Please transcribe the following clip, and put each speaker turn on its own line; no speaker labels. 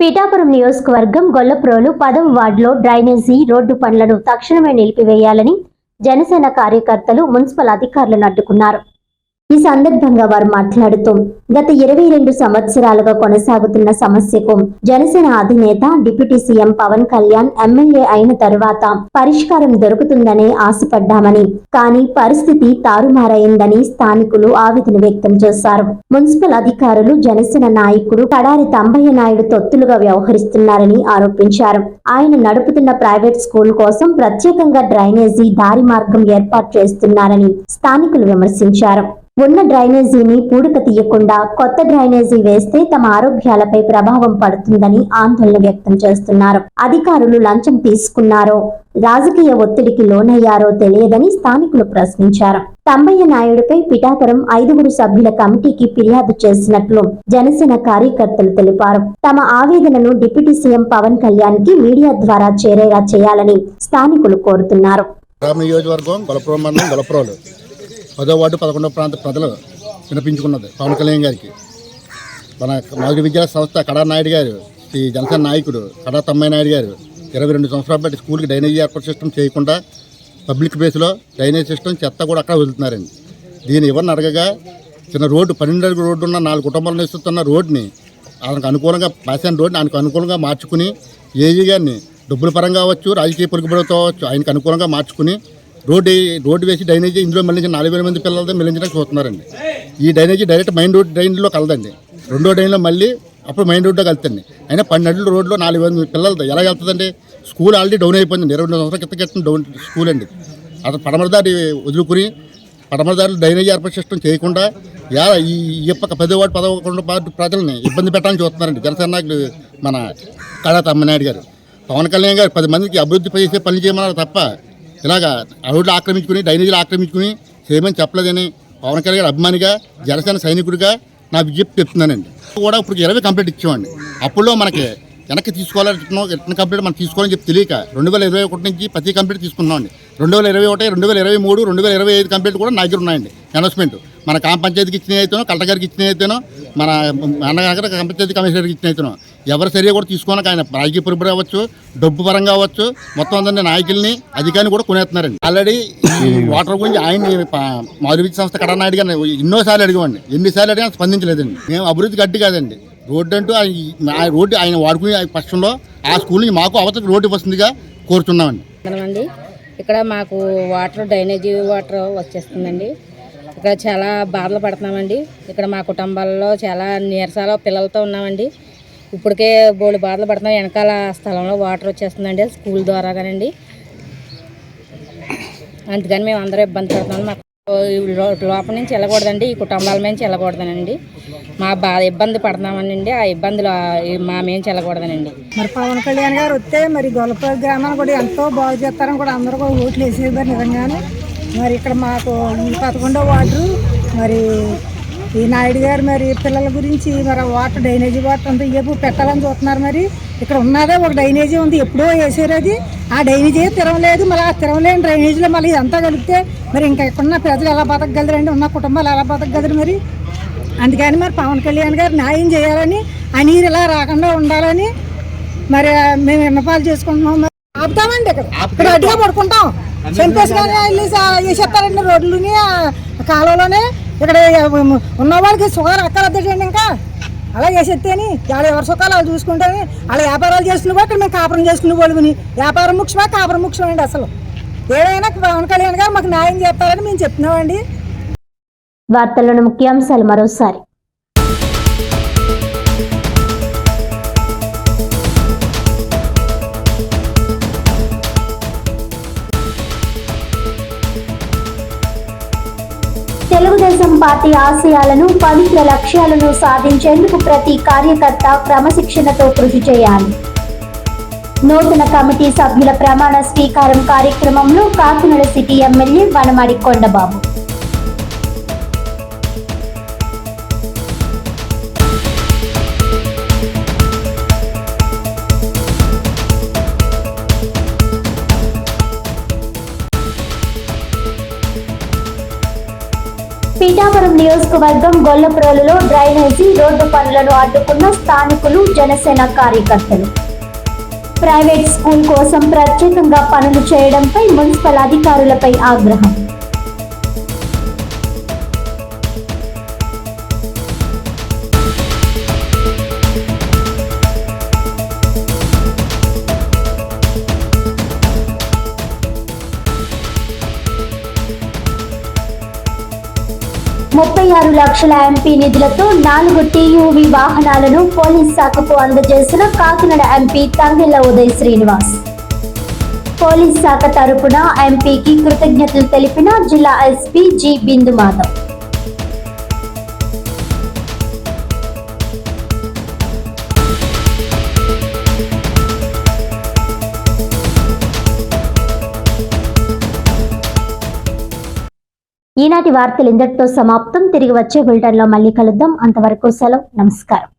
పీఠాపురం నియోజకవర్గం గొల్లప్రోలు పదవ వార్డులో డ్రైనేజీ రోడ్డు పనులను తక్షణమే నిలిపివేయాలని జనసేన కార్యకర్తలు మున్సిపల్ అధికారులను అడ్డుకున్నారు. ఈ సందర్భంగా వారు మాట్లాడుతూ గత ఇరవై రెండు సంవత్సరాలుగా కొనసాగుతున్న సమస్యకు జనసేన అధినేత deputy CM Pavan Kalyan MLA అయిన తరువాత పరిష్కారం దొరుకుతుందనే ఆశపడ్డామని కానీ పరిస్థితి తారుమారైందని స్థానికులు ఆవేదన వ్యక్తం చేశారు. మున్సిపల్ అధికారులు జనసేన నాయకుడు కడారి తంబయ్య నాయుడు తొత్తులుగా వ్యవహరిస్తున్నారని ఆరోపించారు. ఆయన నడుపుతున్న ప్రైవేట్ స్కూల్ కోసం ప్రత్యేకంగా డ్రైనేజీ దారి మార్గం ఏర్పాటు చేస్తున్నారని స్థానికులు విమర్శించారు. ఉన్న డ్రైనేజీని పూడిక తీయకుండా కొత్త డ్రైనేజీ వేస్తే తమ ఆరోగ్యాలపై ప్రభావం పడుతుందని ఆందోళన వ్యక్తం చేస్తున్నారు. అధికారులు లంచం తీసుకున్నారో రాజకీయ ఒత్తిడికి లోనయ్యారో తెలియదని స్థానికులు ప్రశ్నించారు. తంబయ్య నాయుడుపై పిఠాపురం ఐదుగురు సభ్యుల కమిటీకి ఫిర్యాదు చేసినట్లు జనసేన కార్యకర్తలు తెలిపారు. తమ ఆవేదనను డిప్యూటీ సీఎం పవన్ కళ్యాణ్కి మీడియా ద్వారా చేరేలా చేయాలని స్థానికులు కోరుతున్నారు.
పదో వార్డు పదకొండవ ప్రాంత ప్రజలు వినిపించుకున్నది. పవన్ కళ్యాణ్ గారికి. మన మాదిరి విద్యా సంస్థ కడా నాయుడు గారు ఈ జనసేన నాయకుడు కడా తమ్మయ్య నాయుడు గారు ఇరవై రెండు సంవత్సరాల బట్టి స్కూల్కి డ్రైనేజీ ఏర్పాటు సిస్టమ్ చేయకుండా పబ్లిక్ ప్లేస్లో డ్రైనేజ్ సిస్టమ్ చెత్త కూడా అక్కడ వదులుతున్నారండి. దీన్ని ఎవరిని అడగగా చిన్న రోడ్డు పన్నెండు అడుగు రోడ్డు ఉన్న నాలుగు కుటుంబాలు నిస్తున్న రోడ్ని ఆయనకు అనుకూలంగా పాసాన్ రోడ్ని ఆయనకు అనుకూలంగా మార్చుకుని ఏజీ గారిని డబ్బుల పరంగా అవ్వచ్చు రాజకీయ పొరుగుబడితో అవ్వచ్చు ఆయనకు అనుకూలంగా మార్చుకుని రోడ్డు రోడ్డు వేసి డ్రైనేజీ ఇందులో మళ్ళీ నాలుగు వేల మంది పిల్లలతో మెల్లించడానికి చూస్తున్నారండి. ఈ డ్రైనేజీ డైరెక్ట్ మెయిన్ రోడ్ డ్రైన్లో కలదండి. రెండో డ్రైన్లో మళ్ళీ అప్పుడు మెయిన్ రోడ్లో కలుతుంది. అయినా పన్నెండు రోడ్లో నాలుగు వేల మంది పిల్లలతో ఎలా వెళ్తుందండి స్కూల్ ఆల్రెడీ డౌన్ అయిపోయింది ఇరవై రెండు సంవత్సరాల క్రితం క్రితం డౌన్ స్కూల్ అండి. అతను పడమరదారి వదులుకుని పడమరదారులు డ్రైనేజ్ ఏర్పాటు సిస్టమ్ చేయకుండా ఈ ఇప్పక యొక్క పదవాడు పదకొండు ప్రజల్ని ఇబ్బంది పెట్టాలని చూస్తున్నారండి. జనసేన నాయకులు మన కళా తమ్మనాయుడు గారు. పవన్ కళ్యాణ్ గారు పది మందికి అభివృద్ధి చేసే పని చేయమన్నారు తప్ప ఇలాగా ఆ రోడ్లు ఆక్రమించుకుని డ్రైనేజీలు ఆక్రమించుకుని చేయమని చెప్పలేదని పవన్ కళ్యాణ్ గారు అభిమానిగా జనసేన సైనికుడిగా నా విజ్ఞప్తి చెప్తున్నానండి. కూడా ఇప్పుడు ఇరవై కంప్లీట్ ఇచ్చామండి. అప్పుడులో మనకి వెనక్కి తీసుకోవాలని రిటర్న్ కంప్లీట్ మనం తీసుకోవాలని చెప్పి తెలియక రెండు వేల ఇరవై ఒకటి నుంచి ప్రతి కంప్లీట్ తీసుకున్నామండి రెండు వేల ఇరవై ఒకటి రెండు వేల ఇరవై మూడు రెండు వేల ఇరవై ఐదు కంప్లీట్ కూడా నా దగ్గర ఉన్నాయండి. అనౌన్స్మెంట్ మన గ్రామ పంచాయతీకి ఇచ్చిన అయితేనో కలెక్టర్ గారికి ఇచ్చిన అయితేనో మన అన్నగారి గ్రామ పంచాయతీ కమిషనర్కి ఇచ్చిన అయితేనో ఎవరి చర్య కూడా తీసుకోనక ఆయన రాజకీయ పొరుగు అవ్వచ్చు డబ్బు పరంగా అవ్వచ్చు మొత్తం అందరినీ నాయకుల్ని అధికారిని కూడా కొనేస్తున్నారండి. ఆల్రెడీ ఈ వాటర్ గురించి ఆయన మాధురి సంస్థ కడనాయుడు గారిని ఎన్నోసార్లు అడిగామండి. ఎన్నిసార్లు అడిగినా స్పందించలేదండి. మేము అభివృద్ధి గట్టి కాదండి. రోడ్డు అంటూ ఆయన ఆ రోడ్డు ఆయన వాడుకునే పక్షంలో ఆ స్కూల్ నుంచి మాకు అవతల రోడ్డు వస్తుందిగా కోరుతున్నామండి.
అండి ఇక్కడ మాకు వాటర్ డ్రైనేజీ వాటర్ వచ్చేస్తుందండి. ఇక్కడ చాలా బాధలు పడుతున్నామండి. ఇక్కడ మా కుటుంబాల్లో చాలా నీరసాల పిల్లలతో ఉన్నామండి. ఇప్పటికే బోళ్ళు బాధలు పడుతున్నాం. వెనకాల స్థలంలో వాటర్ వచ్చేస్తుందండి. స్కూల్ ద్వారా కానండి. అందుకని మేము అందరూ ఇబ్బంది పడుతున్నాం. మాకు లోపల నుంచి వెళ్ళకూడదండి. ఈ కుటుంబాల నుంచి వెళ్ళకూడదనండి. మా బాధ ఇబ్బంది పడుతున్నామనండి. ఆ ఇబ్బందులు మా మేము వెళ్ళకూడదనండి.
మరి పవన్ కళ్యాణ్ గారు వస్తే మరి గొల్లపల్లి గ్రామాన్ని కూడా ఎంతో బాగు చేస్తారని కూడా అందరూ కూడా ఓట్లు వేసేవారు నిజంగానే. మరి ఇక్కడ మాకు పదకొండో వార్డు మరి ఈ నాయుడు గారు మరి పిల్లల గురించి మరి వాటర్ డ్రైనేజీ వాటర్ అంతా ఏపు పెట్టాలని చూస్తున్నారు మరి. ఇక్కడ ఉన్నదే ఒక డ్రైనేజీ ఉంది ఎప్పుడో వేసారు అది. ఆ డ్రైనేజీ తిరగలేదు మళ్ళీ ఆ తిరగలేని డ్రైనేజీలో మళ్ళీ ఇదంతా కలిపితే మరి ఇంకా ఇక్కడున్న ప్రజలు ఎలా బతకగలరండి ఉన్న కుటుంబాలు ఎలా బతకగలరు మరి? అందుకని మరి పవన్ కళ్యాణ్ గారు న్యాయం చేయాలని ఆ నీరు ఇలా రాకుండా ఉండాలని మరి మేము విన్నపాలు చేసుకుంటున్నాం మరి. ఆపుతామండి ఇక్కడ. ఇక్కడ అడ్డుగా పడుకుంటాం. చంపేసుకొని వెళ్ళి సా- వేసేస్తారండి రోడ్లుని ఆ కాలువలోనే. ఇక్కడ ఉన్న వాళ్ళకి షుగర్ అక్కర్లేదండి ఇంకా. అలా చేసేస్తేని వాళ్ళ ఎవరి సుఖాలు వాళ్ళు చూసుకుంటేని వాళ్ళ వ్యాపారాలు చేసుకునే ఇక్కడ మేము కాపురం చేసుకునే వాళ్ళుని వ్యాపారం ముఖ్యమా కాపురం ముఖ్యమండి అసలు? ఏదైనా పవన్ కళ్యాణ్ గారు మాకు న్యాయం చేస్తారని మేము చెప్తున్నామండి.
వార్తల్లోని ముఖ్యాంశాలు మరోసారి. తెలుగుదేశం పార్టీ ఆశయాలను పవిత్ర లక్ష్యాలను సాధించేందుకు ప్రతి కార్యకర్త క్రమశిక్షణతో కృషి చేయాలి. నూతన కమిటీ సభ్యుల ప్రమాణ స్వీకారం కార్యక్రమంలో కాకినాడ సిటీ ఎమ్మెల్యే వనమాడి కొండబాబు. పీఠాపురం నియోజకవర్గం గొల్లప్రోలులో డ్రైనేజీ రోడ్డు పనులను అడ్డుకున్న స్థానికులు జనసేన కార్యకర్తలు. ప్రైవేట్ స్కూల్ కోసం ప్రత్యేకంగా పనులు చేయడంపై మున్సిపల్ అధికారులపై ఆగ్రహం. ముప్పై ఆరు లక్షల ఎంపీ నిధులతో నాలుగు టీయూవి వాహనాలను పోలీస్ శాఖకు అందజేసిన కాకినాడ ఎంపీ తంగెళ్ళ ఉదయ్ శ్రీనివాస్. పోలీస్ శాఖ తరపున ఎంపీకి కృతజ్ఞతలు తెలిపిన జిల్లా ఎస్పీ జి బిందు మాధవ్ ఈనాటి వార్తలు ఇంతటితో సమాప్తం. తిరిగి వచ్చే బులెటిన్లో మళ్ళీ కలుద్దాం. అంతవరకు సెలవు. నమస్కారం.